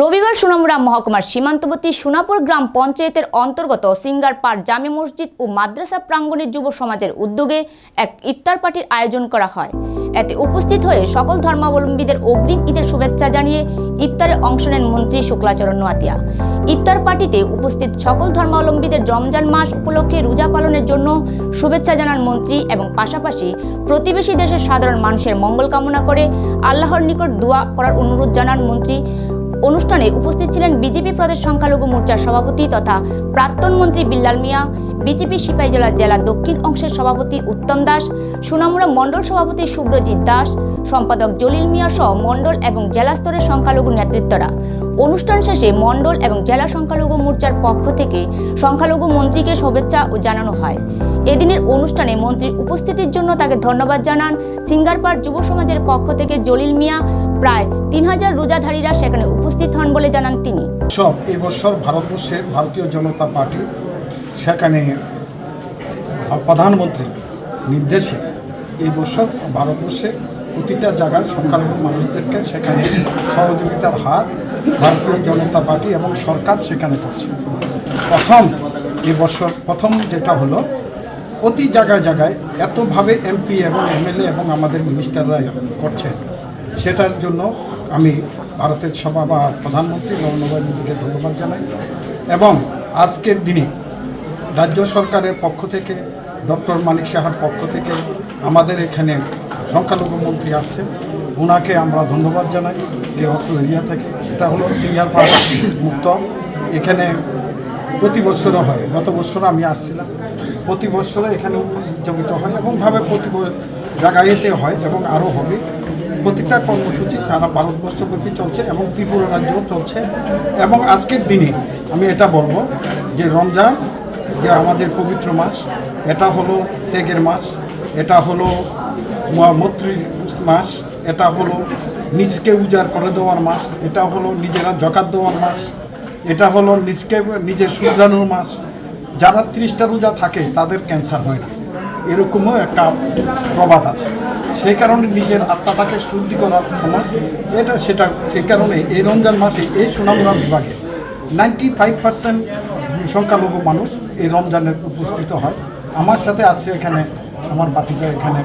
রবিবার সুনামুরা মহকুমার সীমান্তবর্তী সোনাপুর গ্রাম পঞ্চায়েতের অন্তর্গত সিঙ্গার সিঙ্গারপাড় জামে মসজিদ ও মাদ্রাসা প্রাঙ্গণে যুব সমাজের উদ্যোগে এক ইফতার পার্টির আয়োজন করা হয়। এতে উপস্থিত হয়ে সকল ধর্মাবলম্বীদের অগ্রিম ঈদের শুভেচ্ছা জানিয়ে ইফতারে অংশ নেন মন্ত্রী শুক্লাচরণ নোয়াতিয়া। ইফতার পার্টিতে উপস্থিত সকল ধর্মাবলম্বীদের রমজান মাস উপলক্ষে রোজা পালনের জন্য শুভেচ্ছা জানান মন্ত্রী এবং পাশাপাশি প্রতিবেশী দেশের সাধারণ মানুষের মঙ্গল কামনা করে আল্লাহর নিকট দোয়া করার অনুরোধ জানান মন্ত্রী। অনুষ্ঠানে উপস্থিত ছিলেন বিজেপি প্রদেশ সংখ্যালঘু মোর্চার সভাপতি তথা প্রাক্তন মন্ত্রী বিল্লাল মিয়া, বিজেপি সিপাহীজলা জেলা দক্ষিণ অংশের সভাপতি উত্তম দাস, সুনামুরা মণ্ডল সভাপতি শুভ্রজিৎ দাস, সম্পাদক জলিল মিয়া সহ মণ্ডল এবং জেলা স্তরের সংখ্যালঘু নেতৃত্বরা। অনুষ্ঠান শেষে মণ্ডল এবং জেলা সংখ্যালঘু মোর্চার পক্ষ থেকে সংখ্যালঘু মন্ত্রীকে শুভেচ্ছা ও জানানো হয়। এদিনের অনুষ্ঠানে মন্ত্রীর উপস্থিতির জন্য তাকে ধন্যবাদ জানান সিঙ্গারপাড় যুব সমাজের পক্ষ থেকে জলিল মিয়া প্রায় তিন হাজার রোজাধারীরা সেখানে উপস্থিত হন বলে জানান তিনি। সব এবছর ভারতবর্ষের ভারতীয় জনতা পার্টি সেখানে প্রধানমন্ত্রী নির্দেশে এই বছর ভারতবর্ষে প্রতিটা জায়গায় সংখ্যালঘু মানুষদেরকে সেখানে সহযোগিতার হাত ভারতীয় জনতা পার্টি এবং সরকার সেখানে করছে। প্রথম এই বছর প্রথম যেটা হলো, প্রতি জায়গায় জায়গায় এতভাবে এমপি এবং এমএলএ এবং আমাদের মিনিস্টাররা করছে সেটার জন্য আমি ভারতের সভা বা প্রধানমন্ত্রী নরেন্দ্র মোদী মোদীকে ধন্যবাদ জানাই। এবং আজকের দিনে রাজ্য সরকারের পক্ষ থেকে, ডক্টর মানিক সাহার পক্ষ থেকে আমাদের এখানে সংখ্যালঘু মন্ত্রী আসছেন। ওনাকে আমরা ধন্যবাদ জানাই এই অর্থ এরিয়া থেকে। এটা হলো সিঙ্গার পার্ক মুক্ত। এখানে প্রতি বছরও হয়। গত বছর আমি আসছিলাম। প্রতি বছরে এখানে উদযাপিত হয় এবং ভাবে প্রতি জায়গায়তে হয় এবং আরও হবে। প্রতিটা কর্মসূচি সারা ভারতবর্ষব্যাপী চলছে এবং ত্রিপুরা রাজ্যেও চলছে। এবং আজকের দিনে আমি এটা বলব যে রমজান যে আমাদের পবিত্র মাস, এটা হলো ত্যাগের মাস, এটা হলো মৈত্রী মাস, এটা হলো নিজকে উজাড় করে দেওয়ার মাস, এটা হলো নিজেরা জকাত দেওয়ার মাস, এটা হলো নিজকে নিজের শুধরানোর মাস। যারা ত্রিশটা রোজা থাকে তাদের ক্যান্সার হয় না। এরকমও একটা প্রবাদ আছে। সেই কারণে নিজের আত্মাটাকে শুদ্ধি করার সময় এটা সেটা সেই কারণে এই রমজান মাসে এই সুনামগঞ্জ বিভাগে নাইনটি ফাইভ পার্সেন্ট সংখ্যালঘু মানুষ এই রমজানে উপস্থিত হয়। আমার সাথে আসছে এখানে, আমার বাতিজা এখানে।